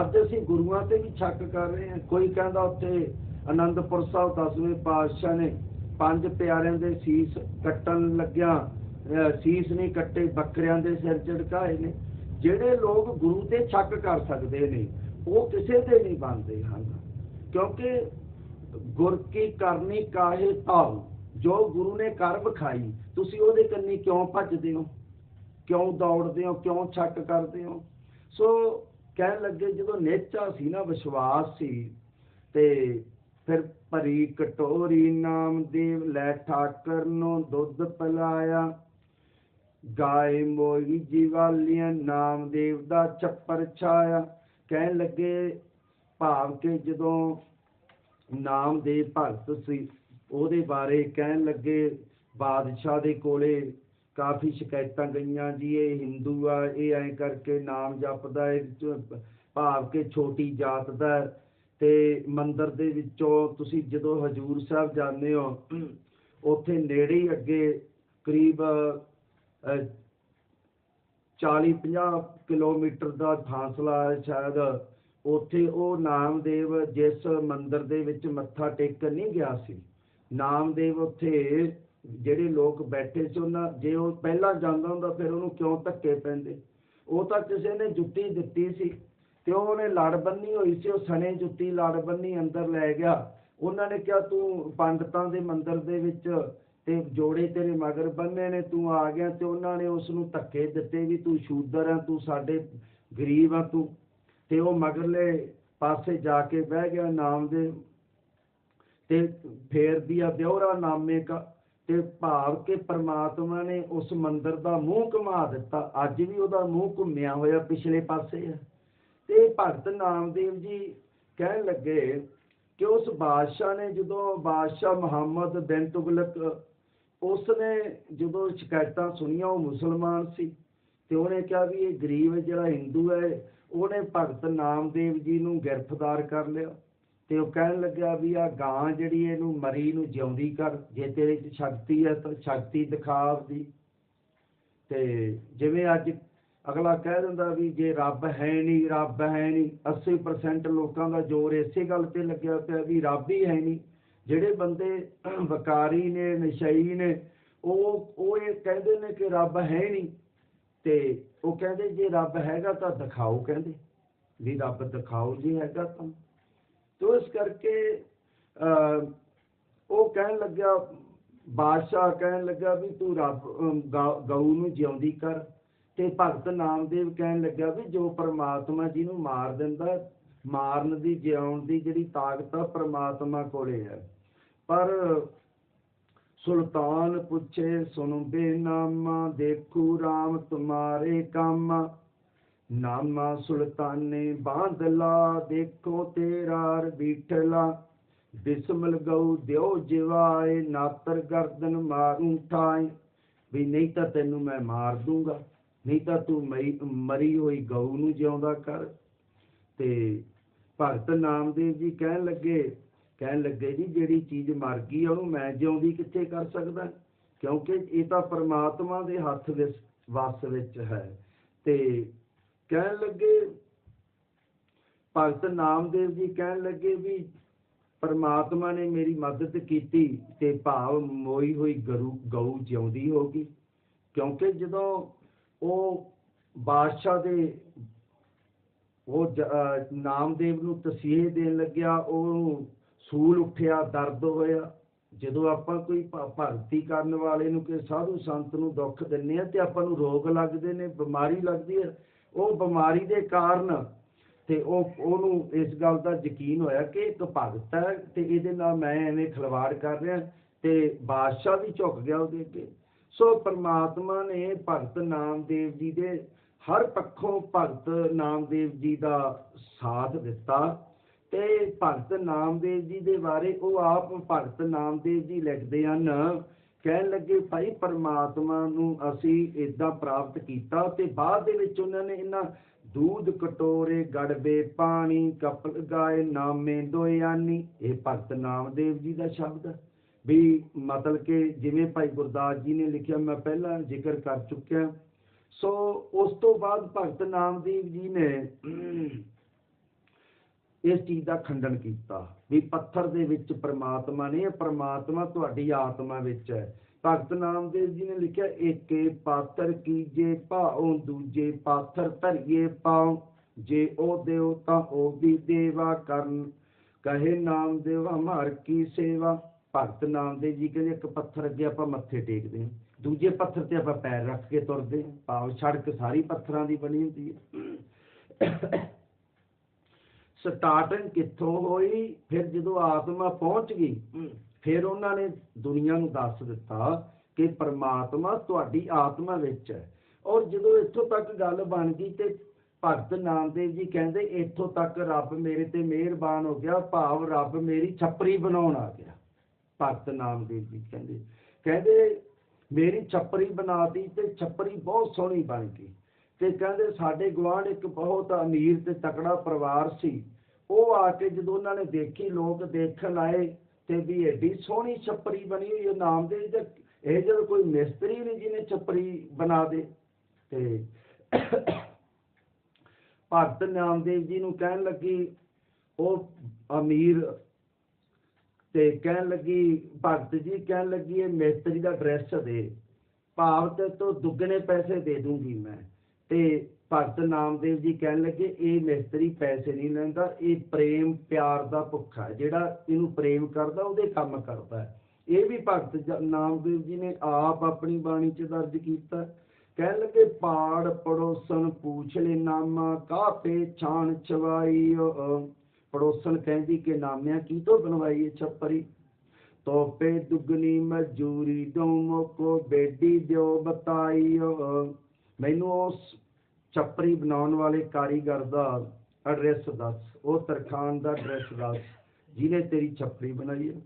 ਅੱਜ ਅਸੀਂ ਗੁਰੂਆਂ ਤੇ ਵੀ ਸ਼ੱਕ ਕਰ ਰਹੇ ਹਾਂ। ਕੋਈ ਕਹਿੰਦਾ ਉੱਥੇ ਅਨੰਦਪੁਰ ਸਾਹਿਬ ਦਸਵੇਂ ਪਾਤਸ਼ਾਹ ਨੇ ਪੰਜ ਪਿਆਰਿਆਂ ਦੇ ਸੀਸ ਕੱਟਣ ਲੱਗਿਆ ਸੀਸ ਨਹੀਂ ਕੱਟੇ, ਬੱਕਰਿਆਂ ਦੇ ਸਿਰ ਝਟਕਾਏ ਨੇ। ਜਿਹੜੇ ਲੋਕ ਗੁਰੂ ਤੇ ਸ਼ੱਕ ਕਰ ਸਕਦੇ ਨੇ, ਉਹ ਕਿਸੇ ਤੇ ਨਹੀਂ ਬਣਦੇ ਹਨ। ਕਿਉਂਕਿ ਗੁਰ ਕੀ ਕਰਨੀ ਕਾਹੇ ਤਾਉ ਜੋ ਗੁਰੂ ਨੇ ਕਰ ਵਿਖਾਈ, ਤੁਸੀਂ ਉਹਦੇ ਕੰਨੀ ਕਿਉਂ ਭੱਜਦੇ ਹੋ? ਕਿਉਂ ਦੌੜਦੇ ਹੋ? ਕਿਉਂ ਛੱਕ ਕਰਦੇ ਹੋ? ਸੋ ਕਹਿਣ ਲੱਗੇ, ਜਦੋਂ ਨੇਚਾ ਸੀ ਨਾ, ਵਿਸ਼ਵਾਸ ਸੀ, ਤੇ ਫਿਰ ਭਰੀ ਕਟੋਰੀ ਨਾਮਦੇਵ ਲੈ ਠਾਕਰ ਨੂੰ ਦੁੱਧ ਪਿਲਾਇਆ। ਗਾਏ ਮੋਈ ਜੀਵਾਲੀਆਂ ਨਾਮਦੇਵ ਦਾ ਛੱਪਰ ਛਾਇਆ। ਕਹਿਣ ਲੱਗੇ, ਭਾਵ ਕਿ ਜਦੋਂ ਨਾਮਦੇਵ ਭਗਤ ਸੀ, ਉਹਦੇ ਬਾਰੇ ਕਹਿਣ ਲੱਗੇ, ਬਾਦਸ਼ਾਹ ਦੇ ਕੋਲੇ ਕਾਫੀ ਸ਼ਿਕਾਇਤਾਂ ਗਈਆਂ ਜੀ, ਇਹ ਹਿੰਦੂ ਆ, ਇਹ ਐਂ ਕਰਕੇ ਨਾਮ ਜਪਦਾ ਹੈ, ਭਾਵ ਕਿ ਛੋਟੀ ਜਾਤ ਦਾ ਤੇ ਮੰਦਿਰ ਦੇ ਵਿੱਚੋਂ ਤੁਸੀਂ ਜਦੋਂ ਹਜੂਰ ਸਾਹਿਬ ਜਾਂਦੇ ਹੋ, ਉੱਥੇ ਨੇੜੇ ਹੀ ਅੱਗੇ ਕਰੀਬ 40-50 ਕਿਲੋਮੀਟਰ ਦਾ ਫਾਸਲਾ ਹੈ ਸ਼ਾਇਦ, ਉੱਥੇ ਉਹ ਨਾਮਦੇਵ ਜਿਸ ਮੰਦਿਰ ਦੇ ਵਿੱਚ ਮੱਥਾ ਟੇਕਣ ਨਹੀਂ ਗਿਆ ਸੀ, ਨਾਮਦੇਵ ਉੱਥੇ ਜਿਹੜੇ ਲੋਕ ਬੈਠੇ ਸੀ ਉਹਨਾਂ, ਜੇ ਉਹ ਪਹਿਲਾਂ ਜਾਂਦਾ ਹੁੰਦਾ ਫਿਰ ਉਹਨੂੰ ਕਿਉਂ ਧੱਕੇ ਪੈਂਦੇ? ਉਹ ਤਾਂ ਕਿਸੇ ਨੇ ਜੁੱਤੀ ਦਿੱਤੀ ਸੀ। ਤੇ ਉਹਨੇ ਲੜ ਬੰਨੀ ਹੋਈ ਸੀ, ਉਹ ਸਣੇ ਜੁੱਤੀ ਲੜ ਬੰਨੀ ਅੰਦਰ ਲੈ ਗਿਆ। ਉਹਨਾਂ ਨੇ ਕਿਹਾ, ਤੂੰ ਪੰਡਤਾਂ ਦੇ ਮੰਦਿਰ ਦੇ ਵਿੱਚ ਤੇ ਜੋੜੇ ਤੇਰੇ ਮਗਰ ਬੰਨੇ ਨੇ, ਤੂੰ ਆ ਗਿਆ ਤੇ ਉਹਨਾਂ ਨੇ ਉਸ ਨੂੰ ਧੱਕੇ ਦਿੱਤੇ ਵੀ ਤੂੰ ਸ਼ੂਦਰ ਆ, ਤੂੰ ਸਾਡੇ ਗਰੀਬ ਆ ਤੂੰ। ਤੇ ਉਹ ਮਗਰਲੇ ਪਾਸੇ ਜਾ ਕੇ ਬਹਿ ਗਿਆ ਨਾਮ ਦੇ ਤੇ ਫੇਰ ਦਿਆ ਦਿਉਰਾ ਨਾਮੇ ਕਾ ਤੇ ਭਾਵ ਕਿ ਪ੍ਰਮਾਤਮਾ ਨੇ ਉਸ ਮੰਦਿਰ ਦਾ ਮੂੰਹ ਘੁਮਾ ਦਿੱਤਾ। ਅੱਜ ਵੀ ਉਹਦਾ ਮੂੰਹ ਘੁੰਮਿਆ ਹੋਇਆ ਪਿਛਲੇ ਪਾਸੇ ਹੈ ਤੇ ਭਗਤ ਨਾਮਦੇਵ ਜੀ ਕਹਿਣ ਲੱਗੇ ਕਿ ਉਸ ਬਾਦਸ਼ਾਹ ਨੇ ਜਦੋਂ ਬਾਦਸ਼ਾਹ ਮੁਹੰਮਦ ਬਿਨ ਤੁਗਲਕ ਉਸ ਨੇ ਜਦੋਂ ਸ਼ਿਕਾਇਤਾਂ ਸੁਣੀਆਂ, ਉਹ ਮੁਸਲਮਾਨ ਸੀ ਤੇ ਉਹਨੇ ਕਿਹਾ ਵੀ ਇਹ ਗਰੀਬ ਜਿਹੜਾ ਹਿੰਦੂ ਹੈ, ਉਹਨੇ ਭਗਤ ਨਾਮਦੇਵ ਜੀ ਨੂੰ ਗ੍ਰਿਫਤਾਰ ਕਰ ਲਿਆ ਤੇ ਉਹ ਕਹਿਣ ਲੱਗਿਆ ਵੀ ਆ ਗਾਂ ਜਿਹੜੀ ਇਹਨੂੰ ਮਰੀ ਨੂੰ ਜਿਉਂਦੀ ਕਰ, ਜੇ ਤੇਰੇ 'ਚ ਸ਼ਕਤੀ ਹੈ ਤਾਂ ਸ਼ਕਤੀ ਦਿਖਾ ਆਪਦੀ। ਤੇ ਜਿਵੇਂ ਅੱਜ ਅਗਲਾ ਕਹਿ ਦਿੰਦਾ ਵੀ ਜੇ ਰੱਬ ਹੈ ਨਹੀਂ ਰੱਬ ਹੈ ਨਹੀਂ 80% ਲੋਕਾਂ ਦਾ ਜ਼ੋਰ ਇਸੇ ਗੱਲ ਤੇ ਲੱਗਿਆ ਪਿਆ ਵੀ ਰੱਬ ਹੀ ਹੈ ਨਹੀਂ। ਜਿਹੜੇ ਬੰਦੇ ਵਕਾਰੀ ਨੇ ਨਸ਼ਈ ਨੇ ਉਹ ਉਹ ਇਹ ਕਹਿੰਦੇ ਨੇ ਕਿ ਰੱਬ ਹੈ ਨਹੀਂ ਤੇ ਉਹ ਕਹਿੰਦੇ ਜੇ ਰੱਬ ਹੈਗਾ ਤਾਂ ਦਿਖਾਓ ਕਹਿੰਦੇ ਵੀ ਰੱਬ ਦਿਖਾਓ ਜੇ ਹੈਗਾ ਤਾਂ। ਤੋ ਇਸ ਕਰਕੇ ਅਹ, ਉਹ ਕਹਿਣ ਲੱਗਾ ਬਾਦਸ਼ਾਹ ਕਹਿਣ ਲੱਗਾ ਵੀ ਤੂੰ ਰੱਬ ਗਊ ਨੂੰ ਜਿਉਂਦੀ ਕਰ। ਤੇ ਭਗਤ ਨਾਮਦੇਵ ਕਹਿਣ ਲੱਗਾ ਵੀ ਜੋ ਪ੍ਰਮਾਤਮਾ ਜੀ ਨੂੰ ਮਾਰ ਦਿੰਦਾ, ਮਾਰਨ ਦੀ, ਜਿਉਣ ਦੀ ਜਿਹੜੀ ਤਾਕਤ ਆ ਪ੍ਰਮਾਤਮਾ ਕੋਲੇ ਹੈ। ਪਰ ਸੁਲਤਾਨ ਪੁੱਛੇ, ਸੁਣ ਬੇਨਾਮਾ ਦੇਖੂ RAM ਤੁਮਾਰੇ ਕੰਮ। ਨਾਮਾ ਸੁਲਤਾਨੇ ਬਾਂਧ ਲਾ ਦੇਖੋ ਤੇਰਾ ਬਿਠਲਾ। ਬਿਸਮਲ ਗਉ ਦਿਓ ਜਿਵਾਏ, ਨਾਤਰ ਗਰਦਨ ਮਾਰੂ ਠਾਏ। ਵੀ ਨਹੀਂ ਤਾਂ ਤੈਨੂੰ ਮੈਂ ਮਾਰ ਦੂੰਗਾ। ਨਹੀਂ ਤਾਂ ਤੂੰ ਮਈ ਮਰੀ ਹੋਈ ਗਊ ਨੂੰ ਜਿਉਂਦਾ ਕਰ। ਤੇ ਭਗਤ ਨਾਮਦੇਵ ਜੀ ਕਹਿਣ ਲੱਗੇ ਕਹਿਣ ਲੱਗੇ ਜੀ, ਜਿਹੜੀ ਚੀਜ਼ ਮਰ ਗਈ ਉਹਨੂੰ ਮੈਂ ਜਿਉਂਦੀ ਕਿੱਥੇ ਕਰ ਸਕਦਾ? ਕਿਉਂਕਿ ਇਹ ਤਾਂ ਪਰਮਾਤਮਾ ਦੇ ਹੱਥ ਵਿੱਚ, ਵਸ ਵਿੱਚ ਹੈ। ਤੇ ਕਹਿਣ ਲੱਗੇ, ਭਗਤ ਨਾਮਦੇਵ ਜੀ ਕਹਿਣ ਲੱਗੇ ਵੀ ਪਰਮਾਤਮਾ ਨੇ ਮੇਰੀ ਮਦਦ ਕੀਤੀ ਤੇ ਭਾਵ ਮੋਈ ਹੋਈ ਗਰੂ ਗਊ ਜਿਉਂਦੀ ਹੋ ਗਈ। ਕਿਉਂਕਿ ਜਦੋਂ ਉਹ ਬਾਦਸ਼ਾਹ ਦੇ ਉਹ ਜ- ਅਹ, ਨਾਮਦੇਵ ਨੂੰ ਤਸੀਹੇ ਦੇਣ ਲੱਗਿਆ ਉਹ ਸੂਲ ਉੱਠਿਆ, ਦਰਦ ਹੋਇਆ। ਜਦੋਂ ਆਪਾਂ ਕੋਈ ਭਗਤੀ ਕਰਨ ਵਾਲੇ ਨੂੰ ਕਿ ਸਾਧੂ ਸੰਤ ਨੂੰ ਦੁੱਖ ਦਿੰਨੇ ਆ ਤੇ ਆਪਾਂ ਨੂੰ ਰੋਗ ਲੱਗਦੇ ਨੇ, ਬਿਮਾਰੀ ਲੱਗਦੀ ਹੈ, ਉਹ ਬਿਮਾਰੀ ਦੇ ਕਾਰਨ ਤੇ ਉਹ, ਉਹਨੂੰ ਇਸ ਗੱਲ ਦਾ ਯਕੀਨ ਹੋਇਆ ਕਿ ਇੱਕ ਭਗਤ ਹੈ ਤੇ ਇਹਦੇ ਨਾਲ ਮੈਂ ਐਵੇਂ ਖਿਲਵਾੜ ਕਰ ਰਿਹਾ ਤੇ ਬਾਦਸ਼ਾਹ ਵੀ ਝੁਕ ਗਿਆ ਉਹਦੇ ਅੱਗੇ। ਸੋ ਪ੍ਰਮਾਤਮਾ ਨੇ ਭਗਤ ਨਾਮਦੇਵ ਜੀ ਦੇ ਹਰ ਪੱਖੋਂ ਭਗਤ ਨਾਮਦੇਵ ਜੀ ਦਾ ਸਾਥ ਦਿੱਤਾ ਤੇ ਭਗਤ ਨਾਮਦੇਵ ਜੀ ਦੇ ਬਾਰੇ ਉਹ ਆਪ ਭਗਤ ਨਾਮਦੇਵ ਜੀ ਲਿਖਦੇ ਹਨ, ਕਹਿਣ ਲੱਗੇ, ਭਾਈ ਪਰਮਾਤਮਾ ਨੂੰ ਅਸੀਂ ਇਦਾਂ ਪ੍ਰਾਪਤ ਕੀਤਾ ਤੇ ਬਾਅਦ ਦੇ ਵਿੱਚ ਉਹਨਾਂ ਨੇ ਇਹਨਾਂ ਦੂਧ ਕਟੋਰੇ ਗੜਬੇ ਪਾਣੀ, ਕਪਲ ਗਾਏ, ਨਾਮੇ, ਦੋਇਆਨੀ, ਇਹ ਭਗਤ ਨਾਮਦੇਵ ਜੀ ਦਾ ਸ਼ਬਦ ਹੈ। ਵੀ ਮਤਲਬ ਕਿ ਜਿਵੇਂ ਭਾਈ ਗੁਰਦਾਸ ਜੀ ਨੇ ਲਿਖਿਆ, ਮੈਂ ਪਹਿਲਾਂ ਜ਼ਿਕਰ ਕਰ ਚੁੱਕਿਆ। ਸੋ ਉਸ ਤੋਂ ਬਾਅਦ ਭਗਤ ਨਾਮਦੇਵ ਜੀ ਨੇ ਇਸ ਚੀਜ਼ ਦਾ ਖੰਡਨ ਕੀਤਾ ਵੀ ਪੱਥਰ ਦੇ ਵਿੱਚ ਪ੍ਰਮਾਤਮਾ ਨਹੀਂ ਹੈ ਪ੍ਰਮਾਤਮਾ ਤੁਹਾਡੀ ਆਤਮਾ ਵਿੱਚ ਹੈ। ਭਗਤ ਨਾਮਦੇਵ ਜੀ ਨੇ ਲਿਖਿਆ, ਏਕੇ ਪਾਤਰ ਕੀਜੇ ਭਾਉ, ਦੂਜੇ ਪਾਤਰ ਧਰਿਏ ਪਾਉ, ਜੇ ਉਹ ਦਿਓ ਤਾਂ ਉਹ ਵੀ ਦੇਵਾ ਕਰਨ। ਕਹੇ ਨਾਮਦੇਵ, ਹਮਾਰ ਕੀ ਸੇਵਾ। ਭਗਤ ਨਾਮਦੇਵ ਜੀ, ਕਹਿੰਦੇ ਇੱਕ ਪੱਥਰ ਅੱਗੇ ਆਪਾਂ ਮੱਥੇ ਟੇਕਦੇ ਹਾਂ। ਦੂਜੇ ਪੱਥਰ ਤੇ ਆਪਾਂ ਪੈਰ ਰੱਖ ਕੇ ਤੁਰਦੇ ਹਾਂ। ਭਾਵ ਸੜਕ ਸਾਰੀ ਪੱਥਰਾਂ ਦੀ ਬਣੀ ਹੁੰਦੀ ਹੈ। ਸਟਾਰਟਿੰਗ ਕਿੱਥੋਂ ਹੋਈ? ਫਿਰ ਜਦੋਂ ਆਤਮਾ ਪਹੁੰਚ ਗਈ, ਫਿਰ ਉਹਨਾਂ ਨੇ ਦੁਨੀਆ ਨੂੰ ਦੱਸ ਦਿੱਤਾ ਕਿ ਪਰਮਾਤਮਾ ਤੁਹਾਡੀ ਆਤਮਾ ਵਿੱਚ ਹੈ। ਔਰ ਜਦੋਂ ਇੱਥੋਂ ਤੱਕ ਗੱਲ ਬਣ ਗਈ ਤੇ ਭਗਤ ਨਾਮਦੇਵ ਜੀ ਕਹਿੰਦੇ, ਇੱਥੋਂ ਤੱਕ ਰੱਬ ਮੇਰੇ ਤੇ ਮਿਹਰਬਾਨ ਹੋ ਗਿਆ। ਭਾਵ ਰੱਬ ਮੇਰੀ ਛੱਪਰੀ ਬਣਾਉਣ ਆ ਗਿਆ। ਭਗਤ ਨਾਮਦੇਵ ਜੀ ਕਹਿੰਦੇ। ਕਹਿੰਦੇ, ਮੇਰੀ ਛੱਪਰੀ ਬਣਾਤੀ ਤੇ ਛੱਪਰੀ ਬਹੁਤ ਸੋਹਣੀ ਬਣ ਗਈ। ਤੇ ਕਹਿੰਦੇ, ਸਾਡੇ ਗੁਆਂਢ ਇੱਕ ਬਹੁਤ ਅਮੀਰ ਤੇ ਤਕੜਾ ਪਰਿਵਾਰ ਸੀ। ਉਹ ਆ ਕੇ ਜਦੋਂ ਉਹਨਾਂ ਨੇ ਦੇਖੀ, ਲੋਕ ਦੇਖਣ ਆਏ ਤੇ ਵੀ ਐਡੀ ਸੋਹਣੀ ਛੱਪਰੀ ਬਣੀ ਹੋਈ ਹੈ ਨਾਮਦੇਵ ਜੀ ਇਹ ਜਦੋਂ ਕੋਈ ਮਿਸਤਰੀ ਨਹੀਂ ਜਿਹਨੇ ਛੱਪਰੀ ਬਣਾ ਦੇ। ਤੇ ਭਗਤ ਨਾਮਦੇਵ ਜੀ ਨੂੰ ਕਹਿਣ ਲੱਗੀ, ਉਹ ਅਮੀਰ ਤੇ ਕਹਿਣ ਲੱਗੀ, ਭਗਤ ਜੀ ਕਹਿਣ ਲੱਗੀ, ਇਹ ਮਿਸਤਰੀ ਦਾ ਡਰੈਸ ਦੇ, ਭਾਵ ਤੇ ਤੋਂ ਦੁੱਗਣੇ ਪੈਸੇ ਦੇ ਦੂੰਗੀ ਮੈਂ। ਤੇ ਭਗਤ ਨਾਮਦੇਵ ਜੀ ਕਹਿਣ ਲੱਗੇ, ਇਹ ਮਿਸਤਰੀ ਪੈਸੇ ਨਹੀਂ ਲੈਂਦਾ, ਇਹ ਪ੍ਰੇਮ ਪਿਆਰ ਦਾ ਭੁੱਖਾ ਜਿਹੜਾ ਇਹਨੂੰ ਪ੍ਰੇਮ ਕਰਦਾ, ਉਹਦੇ ਕੰਮ ਕਰਦਾ ਇਹ ਵੀ ਭਗਤ ਨਾਮਦੇਵ ਜੀ ਨੇ ਆਪ ਆਪਣੀ ਬਾਣੀ 'ਚ ਦਰਜ ਕੀਤਾ। ਕਹਿਣ ਲੱਗੇ, ਪਾੜ ਪੜੋਸਨ ਪੂਛ ਲੈ ਨਾਮਾ, ਕਾਪੇ ਛਾਣ ਛਵਾਈ ਪੜੋਸਨ ਕਹਿੰਦੀ ਕਿ ਨਾਮਿਆਂ ਕੀ ਤੋਂ ਬਣਵਾਈ ਛੱਪਰੀ? ਤੋਪੇ ਦੁਗਣੀ ਮਜੂਰੀ ਦੋਮੋ ਕੋ ਬੇਡੀ ਦਿਓ ਬਤਾਈਓ। ਮੈਨੂੰ ਉਸ ਛੱਪਰੀ ਬਣਾਉਣ ਵਾਲੇ ਕਾਰੀਗਰ ਦਾ ਐਡਰੈਸ ਦੱਸ, ਉਹ ਤਰਖਾਨ ਦਾ ਐਡਰੈਸ ਦੱਸ, ਜਿਹਨੇ ਤੇਰੀ ਛੱਪਰੀ ਬਣਾਈ ਹੈ।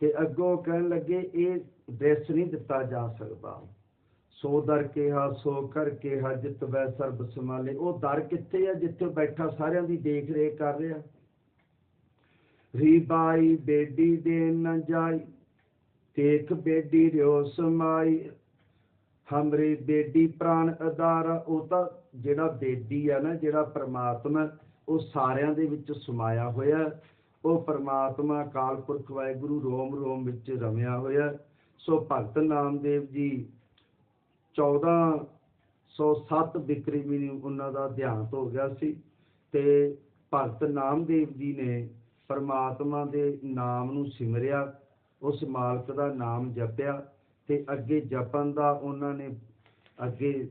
ਤੇ ਅੱਗੋਂ ਕਹਿਣ ਲੱਗੇ, ਇਹ ਐਡਰੈਸ ਨਹੀਂ ਦਿੱਤਾ ਜਾ ਸਕਦਾ। ਸੋ ਦਰ ਕਿਹਾ ਸੋ ਕਰ ਕਿਹਾ ਜਿਤ ਵੈ ਸਰਬ ਸਮਾਲੇ ਉਹ ਦਰ ਕਿੱਥੇ ਆ? ਜਿੱਥੇ ਬੈਠਾ ਸਾਰਿਆਂ ਦੀ ਦੇਖ ਰੇਖ ਕਰ ਰਿਹਾ। ਰੀ ਬਾਈ ਬੇਡੀ ਦੇ ਨ ਜਾਈ ਦੇਖ ਬੇਡੀ ਰਿਓ ਸਮਾਈ। ਹਮਰੇ ਬੇਡੀ ਪ੍ਰਾਨ ਅਦਾਰਾ ਉਹ ਤਾਂ ਜਿਹੜਾ ਬੇਦੀ ਆ ਨਾ, ਜਿਹੜਾ ਪ੍ਰਮਾਤਮਾ, ਉਹ ਸਾਰਿਆਂ ਦੇ ਵਿੱਚ ਸਮਾਇਆ ਹੋਇਆ। ਉਹ ਪ੍ਰਮਾਤਮਾ ਅਕਾਲ ਪੁਰਖ ਵਾਹਿਗੁਰੂ ਰੋਮ ਰੋਮ ਵਿੱਚ ਰਮਿਆ ਹੋਇਆ। ਸੋ ਭਗਤ ਨਾਮਦੇਵ ਜੀ 1407 ਬਿਕਰਮੀ ਨੂੰ ਉਹਨਾਂ ਦਾ ਦੇਹਾਂਤ ਹੋ ਗਿਆ ਸੀ ਤੇ ਭਗਤ ਨਾਮਦੇਵ ਜੀ ਨੇ ਪਰਮਾਤਮਾ ਦੇ ਨਾਮ ਨੂੰ ਸਿਮਰਿਆ ਉਸ ਮਾਲਕ ਦਾ ਨਾਮ ਜਪਿਆ ਤੇ ਅੱਗੇ ਜਪਣ ਦਾ ਉਹਨਾਂ ਨੇ ਅੱਗੇ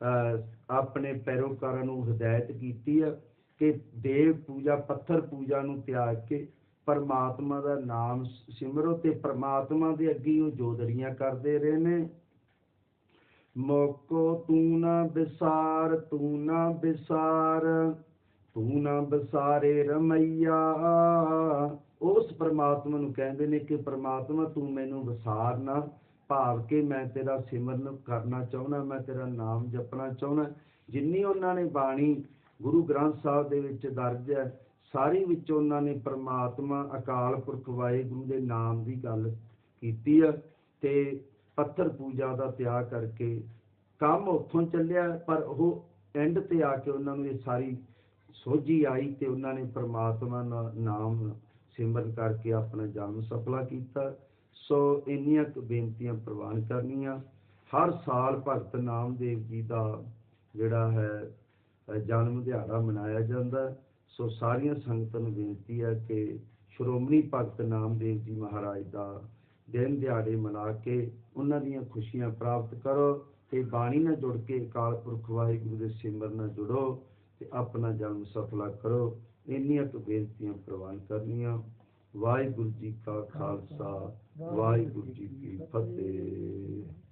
ਅਹ, ਆਪਣੇ ਪੈਰੋਕਾਰਾਂ ਨੂੰ ਹਦਾਇਤ ਕੀਤੀ ਹੈ ਕਿ ਦੇਵ ਪੂਜਾ ਪੱਥਰ ਪੂਜਾ ਨੂੰ ਤਿਆਗ ਕੇ ਪਰਮਾਤਮਾ ਦਾ ਨਾਮ ਸਿਮਰੋ ਤੇ ਪਰਮਾਤਮਾ ਦੇ ਅੱਗੇ ਉਹ ਜੋਦੜੀਆਂ ਕਰਦੇ ਰਹੇ ਨੇ। ਮੋਕੋ ਤੂੰ ਨਾ ਵਿਸਾਰ ਤੂੰ ਨਾ ਵਿਸਾਰ ਤੂੰ ਨਾ ਵਿਸਾਰੇ ਰਮਈਆ। ਉਸ ਪ੍ਰਮਾਤਮਾ ਨੂੰ ਕਹਿੰਦੇ ਨੇ ਕਿ ਪ੍ਰਮਾਤਮਾ ਤੂੰ ਮੈਨੂੰ ਵਿਸਾਰ ਨਾ, ਭਾਵ ਕਿ ਮੈਂ ਤੇਰਾ ਸਿਮਰਨ ਕਰਨਾ ਚਾਹੁੰਦਾ, ਮੈਂ ਤੇਰਾ ਨਾਮ ਜਪਣਾ ਚਾਹੁੰਦਾ। ਜਿੰਨੀ ਉਹਨਾਂ ਨੇ ਬਾਣੀ ਗੁਰੂ ਗ੍ਰੰਥ ਸਾਹਿਬ ਦੇ ਵਿੱਚ ਦਰਜ ਹੈ, ਸਾਰੀ ਵਿੱਚ ਉਹਨਾਂ ਨੇ ਪਰਮਾਤਮਾ ਅਕਾਲ ਪੁਰਖ ਵਾਹਿਗੁਰੂ ਦੇ ਨਾਮ ਦੀ ਗੱਲ ਕੀਤੀ ਹੈ ਤੇ ਪੱਥਰ ਪੂਜਾ ਦਾ ਤਿਆਗ ਕਰਕੇ ਕੰਮ ਉੱਥੋਂ ਚੱਲਿਆ, ਪਰ ਉਹ ਐਂਡ ਤੇ ਆ ਕੇ ਉਹਨਾਂ ਨੂੰ ਇਹ ਸਾਰੀ ਸੋਝੀ ਆਈ ਤੇ ਉਹਨਾਂ ਨੇ ਪ੍ਰਮਾਤਮਾ ਦਾ ਨਾਮ ਸਿਮਰਨ ਕਰਕੇ ਆਪਣਾ ਜਨਮ ਸਫਲਾ ਕੀਤਾ ਸੋ ਇੰਨੀਆਂ ਕੁ ਬੇਨਤੀਆਂ ਪ੍ਰਵਾਨ ਕਰਨੀਆਂ ਹਰ ਸਾਲ ਭਗਤ ਨਾਮਦੇਵ ਜੀ ਦਾ ਜਿਹੜਾ ਹੈ ਜਨਮ ਦਿਹਾੜਾ ਮਨਾਇਆ ਜਾਂਦਾ ਹੈ। ਸੋ ਸਾਰੀਆਂ ਸੰਗਤਾਂ ਨੂੰ ਬੇਨਤੀ ਹੈ ਕਿ ਸ਼੍ਰੋਮਣੀ ਭਗਤ ਨਾਮਦੇਵ ਜੀ ਮਹਾਰਾਜ ਦਾ ਦਿਨ ਦਿਹਾੜੇ ਮਨਾ ਕੇ ਉਹਨਾਂ ਦੀਆਂ ਖੁਸ਼ੀਆਂ ਪ੍ਰਾਪਤ ਕਰੋ ਤੇ ਬਾਣੀ ਨਾਲ ਜੁੜ ਕੇ ਅਕਾਲ ਪੁਰਖ ਵਾਹਿਗੁਰੂ ਦੇ ਸਿਮਰਨ ਨਾਲ ਜੁੜੋ ਤੇ ਆਪਣਾ ਜਨਮ ਸਫਲਾ ਕਰੋ। ਇੰਨੀਆਂ ਕੁ ਬੇਨਤੀਆਂ ਪ੍ਰਵਾਨ ਕਰਨੀਆਂ। ਵਾਹਿਗੁਰੂ ਜੀ ਕਾ ਖਾਲਸਾ, ਵਾਹਿਗੁਰੂ ਜੀ ਕੀ ਫਤਿਹ।